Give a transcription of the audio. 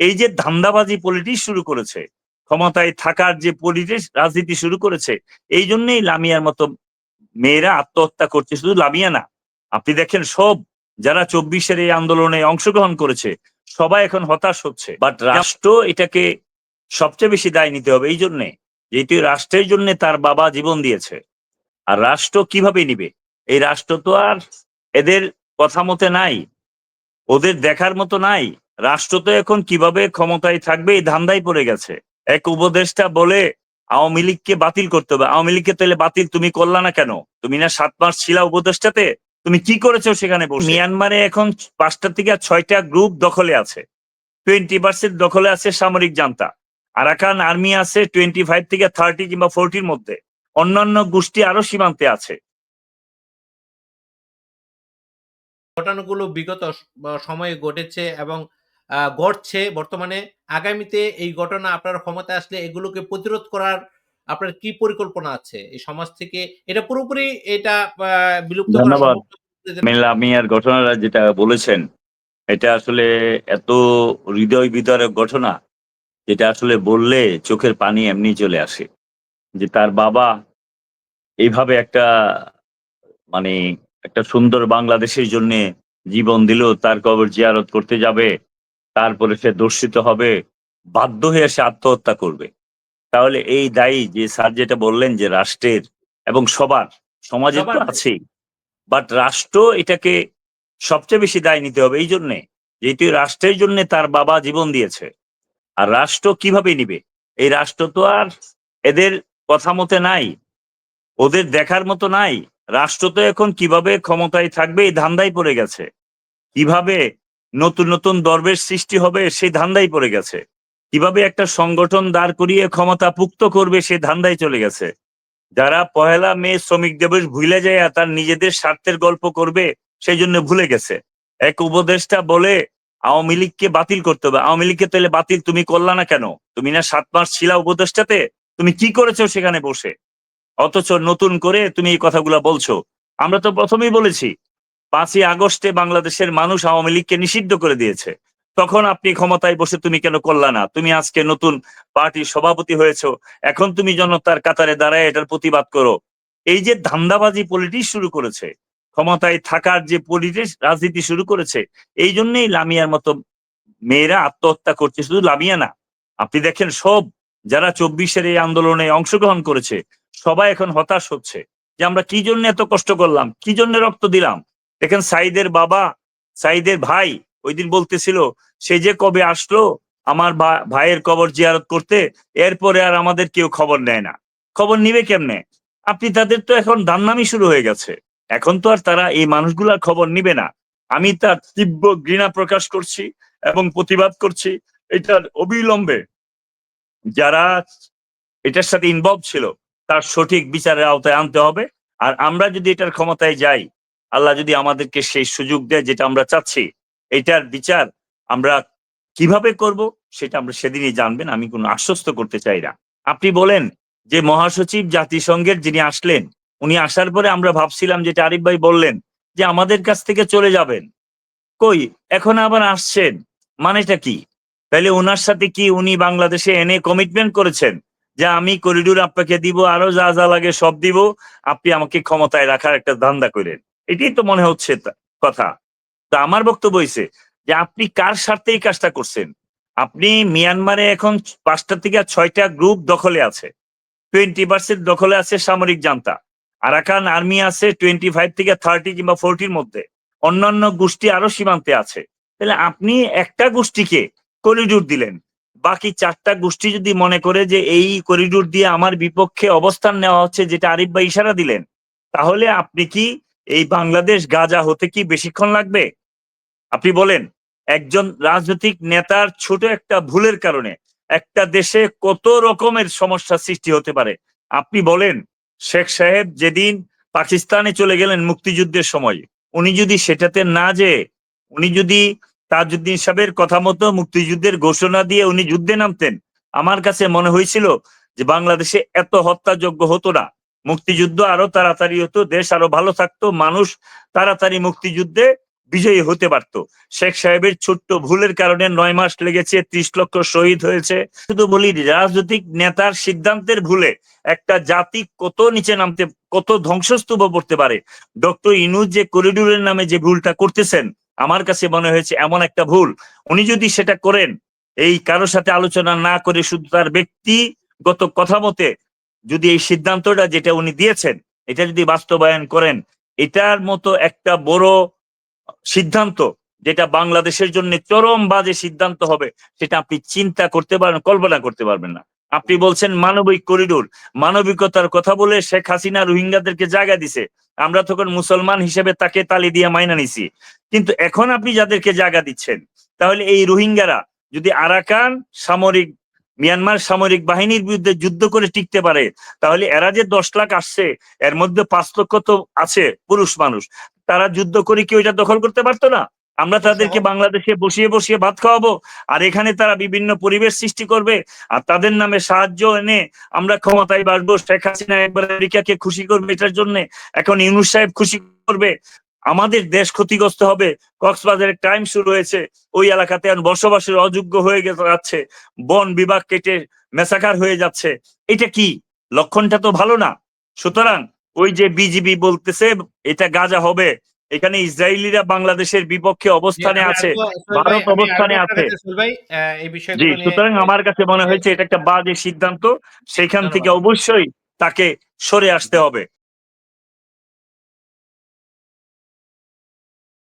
এই যে ধান্দাবাজি পলিটিক্স শুরু করেছে, ক্ষমতায় থাকার যে পলিটিক্স রাজনীতি শুরু করেছে, এই জন্যই লামিয়ার মতো মেয়েরা আত্মহত্যা করছে। শুধু লামিয়া না, আপনি দেখেন সব যারা চব্বিশের এই আন্দোলনে অংশগ্রহণ করেছে, সবাই এখন হতাশ হচ্ছে। বাট রাষ্ট্র এটাকে সবচেয়ে বেশি দায় নিতে হবে এই জন্যে, যেহেতু রাষ্ট্রের জন্য তার বাবা জীবন দিয়েছে। আর রাষ্ট্র কীভাবে নিবে? এই রাষ্ট্র তো আর এদের কথা মতে নাই, ওদের দেখার মতো নাই। রাষ্ট্র তো এখন কীভাবে ক্ষমতায় থাকবে এই ধান্দায় পড়ে গেছে। এক উপদেষ্টা বলে, আওয়ামী লীগকে বাতিল করতে হবে। আওয়ামী লীগকে তাহলে বাতিল তুমি করলা না কেন? তুমি না সাত মাস ছিলা উপদেষ্টাতে? তুমি কি করেছ সেখানে মিয়ানমারে এখন পাঁচটা থেকে ছয়টা গ্রুপ দখলে আছে। টোয়েন্টি পার্সেন্ট দখলে আছে সামরিক জান্তা। আরাকান আর্মি আছে টোয়েন্টি ফাইভ থেকে থার্টি কিংবা ফোরটির মধ্যে। অন্যান্য গোষ্ঠী আরও সীমান্তে আছে। ঘটনাগুলো বিগত সময়ে ঘটেছে এবং ঘটছে বর্তমানে আগামীতে এই ঘটনা আপনার ক্ষমতায় আসলে এগুলোকে প্রতিরোধ করার আপনার কি পরিকল্পনা আছে এই সমাজ থেকে এটা পুরোপুরি এটা বিলুপ্ত। সম্ভব? লামিয়ার ঘটনাটা যেটা বলেছেন এটা আসলে এত হৃদয় বিদারক ঘটনা যেটা আসলে বললে চোখের পানি এমনি চলে আসে যে তার বাবা এইভাবে একটা মানে একটা সুন্দর বাংলাদেশের জন্য জীবন দিল তার কবর জিয়ারত করতে যাবে তারপরে সে দর্শিত হবে বাধ্য হয়ে সে আত্মহত্যা করবে। তাহলে এই দায়ী যে স্যার যেটা বললেন যে রাষ্ট্রের এবং সবার সমাজের তো আছেই। বাট রাষ্ট্র এটাকে সবচেয়ে বেশি দায় নিতে হবে এই জন্যে যেহেতু রাষ্ট্রের জন্য তার বাবা জীবন দিয়েছে। আর রাষ্ট্র কীভাবে নিবে? এই রাষ্ট্র তো আর এদের কথা মতে নাই ওদের দেখার মতো নাই। রাষ্ট্র তো এখন কীভাবে ক্ষমতায় থাকবে এই ধান্দায় পড়ে গেছে। কীভাবে নতুন নতুন দরবের সৃষ্টি হবে, সেই ধান্দায় পড়ে গেছে। কীভাবে একটা সংগঠন দাঁড় করিয়ে ক্ষমতা পুক্ত করবে, সেই ধান্দায় চলে গেছে। যারা পহেলা মে শ্রমিক দিবস ভুলে যায় তার নিজেদের স্বার্থের গল্প করবে, সেই জন্য ভুলে গেছে। এক উপদেষ্টা বলে, আওয়ামী লীগকে বাতিল করতে হবে। আওয়ামী লীগকে তাহলে বাতিল তুমি করলা না কেন? তুমি না সাত মাস ছিলা উপদেষ্টাতে? তুমি কি করেছ সেখানে বসে? অথচ নতুন করে তুমি এই কথাগুলো বলছো। আমরা তো প্রথমেই বলেছি পাঁচই আগস্টে বাংলাদেশের মানুষ আওয়ামী লীগকে নিষিদ্ধ করে দিয়েছে। তখন আপনি ক্ষমতায় বসে তুমি কেন করলা না? তুমি আজকে নতুন পার্টির সভাপতি হয়েছো। এখন তুমি জনতার কাতারে দাঁড়ায় এটার প্রতিবাদ করো। এই যে ধান্দাবাজি পলিটিক্স শুরু করেছে, ক্ষমতায় থাকার যে পলিটিক্স রাজনীতি শুরু করেছে, এই জন্যই লামিয়ার মতো মেয়েরা আত্মহত্যা করছে, শুধু লামিয়া না। আপনি দেখেন সব, যারা চব্বিশের এই আন্দোলনে অংশগ্রহণ করেছে, সবাই এখন হতাশ হচ্ছে যে আমরা কি জন্য এত কষ্ট করলাম? কি জন্য রক্ত দিলাম? দেখেন সাইদের বাবা সাইদের ভাই ওই দিন বলতেছিল, সে যে কবে আসলো আমার ভাইয়ের কবর জিয়ারত করতে, এরপরে আর আমাদের কেউ খবর নেয় না। খবর নিবে কেমনে? আপনি তাদের তো এখন দান্নামি শুরু হয়ে গেছে। এখন তো আর তারা এই মানুষগুলার খবর নিবে না। আমি তার তীব্র ঘৃণা প্রকাশ করছি এবং প্রতিবাদ করছি এটার অবিলম্বে। যারা এটার সাথে ইনভলভ ছিল, তার সঠিক বিচারের আওতায় আনতে হবে। আর আমরা যদি এটার ক্ষমতায় যাই আল্লাহ যদি আমাদেরকে সেই সুযোগ দেয় যেটা আমরা চাচ্ছি, এটার বিচার আমরা কীভাবে করব সেটা আমরা সেদিনই জানবেন, আমি কোনো আশ্বস্ত করতে চাই না। আপনি বলেন যে মহাসচিব জাতিসংঘের যিনি আসলেন, উনি আসার পরে আমরা ভাবছিলাম যেটা আরিফ ভাই বললেন, যে আমাদের কাছ থেকে চলে যাবেন। কই? এখন আবার আসছেন। মানেটা কি? তাহলে ওনার সাথে কি উনি বাংলাদেশে এনে কমিটমেন্ট করেছেন? যে আমি করিডোর আপনাকে দিব, আরও যা যা লাগে সব দিব, আপনি আমাকে ক্ষমতায় রাখার একটা ধান্দা করেন। এটাই তো মনে হচ্ছে কথা। তো আমার বক্তব্য হয়েছে যে আপনি কার স্বার্থে এই কাজটা করছেন? আপনি মিয়ানমারে এখন পাঁচটা থেকে ছয়টা গ্রুপ দখলে আছে। টোয়েন্টি পার্সেন্ট দখলে আছে সামরিক জান্তা। আরাকান আর্মি আছে টোয়েন্টি ফাইভ থেকে থার্টি কিংবা ফোরটির মধ্যে। অন্যান্য গোষ্ঠী আরও সীমান্তে আছে। তাহলে আপনি একটা গোষ্ঠীকে করিডোর দিলেন। বাকি চারটা গোষ্ঠী যদি মনে করে যে এই করিডোর দিয়ে আমার বিপক্ষে অবস্থান নেওয়া হচ্ছে, যেটা আরিফ ভাই ইশারা দিলেন, তাহলে আপনি কি এই বাংলাদেশ গাজা হতে কি বেশিক্ষণ লাগবে? আপনি বলেন, একজন রাজনৈতিক নেতার ছোট একটা ভুলের কারণে একটা দেশে কত রকমের সমস্যা সৃষ্টি হতে পারে? আপনি বলেন, শেখ সাহেব যেদিন পাকিস্তানে চলে গেলেন মুক্তিযুদ্ধের সময়, উনি যদি সেটাতে না যে উনি যদি তাজউদ্দিন সাহেবের কথা মতো মুক্তিযুদ্ধের ঘোষণা দিয়ে উনি যুদ্ধে নামতেন, আমার কাছে মনে হয়েছিল যে বাংলাদেশে এত হত্যাযোগ্য হতো না। মুক্তিযুদ্ধ আরও তাড়াতাড়ি হতো, দেশ আরও ভালো থাকতো, মানুষ তাড়াতাড়ি মুক্তিযুদ্ধে বিজয়ী হতে পারত। শেখ সাহেবের ছোট্ট ভুলের কারণে নয় মাস লেগেছে, ত্রিশ লক্ষ শহীদ হয়েছে। শুধু বলি, রাজনৈতিক নেতার সিদ্ধান্তের ভুলে একটা জাতি কত নিচে নামতে, কত ধ্বংসস্তূপ পড়তে পারে। ডক্টর ইনুজ যে করিডোরের নামে যে ভুলটা করতেছেন, আমার কাছে মনে হয়েছে এমন একটা ভুল। উনি যদি সেটা করেন, এই কারোর সাথে আলোচনা না করে শুধু তার ব্যক্তিগত কথা মতে যদি এই সিদ্ধান্তটা যেটা উনি দিয়েছেন, এটা যদি বাস্তবায়ন করেন, এটার মতো একটা বড় সিদ্ধান্ত যেটা বাংলাদেশের জন্য চরম বাজে সিদ্ধান্ত হবে, সেটা আপনি চিন্তা করতে পারবেন, কল্পনা করতে পারবেন না। আপনি বলছেন মানবিক করিডোর, মানবিকতার কথা বলে শেখ হাসিনা রোহিঙ্গাদেরকে জায়গা দিছে। আমরা তখন মুসলমান হিসেবে তাকে তালি দিয়ে মাইনা নিছি। কিন্তু এখন আপনি যাদেরকে জায়গা দিচ্ছেন, তাহলে এই রোহিঙ্গারা যদি আরাকান সামরিক মিয়ানমার সামরিক বাহিনীর বিরুদ্ধে যুদ্ধ করে টিকতে পারে, তাহলে এরা যে দশ লাখ আসছে, এর মধ্যে পাঁচ লক্ষ তো আছে পুরুষ মানুষ। তারা যুদ্ধ করে কি ওইটা দখল করতে পারতো না? আমরা তাদেরকে বাংলাদেশে বসিয়ে বসিয়ে ভাত খাওয়াবো, আর এখানে তারা বিভিন্ন পরিবেশ সৃষ্টি করবে, আর তাদের নামে সাহায্য এনে আমরা ক্ষমতায় বাসবো। শেখ হাসিনা একবার আমেরিকাকে খুশি করবে এটার জন্য, এখন ইউনুস সাহেব খুশি করবে। আমাদের দেশ ক্ষতিগ্রস্ত হবে। কক্সবাজারের টাইম শুরু হয়েছে। ওই এলাকাতে এখন বসবাসের অযোগ্য হয়ে যাচ্ছে। বন বিভাগ কেটে মেসাকার হয়ে যাচ্ছে। এটা কি? লক্ষণটা তো ভালো না। সুতরাং ওই যে বিজিবি বলতেছে এটা গাজা হবে। এখানে ইসরায়েলিরা বাংলাদেশের বিপক্ষে অবস্থানে আছে। ভারত অবস্থানে আছে। জি সুতরাং আমার কাছে মনে হয়েছে এটা একটা বাজে সিদ্ধান্ত। সেখান থেকে অবশ্যই তাকে সরে আসতে হবে।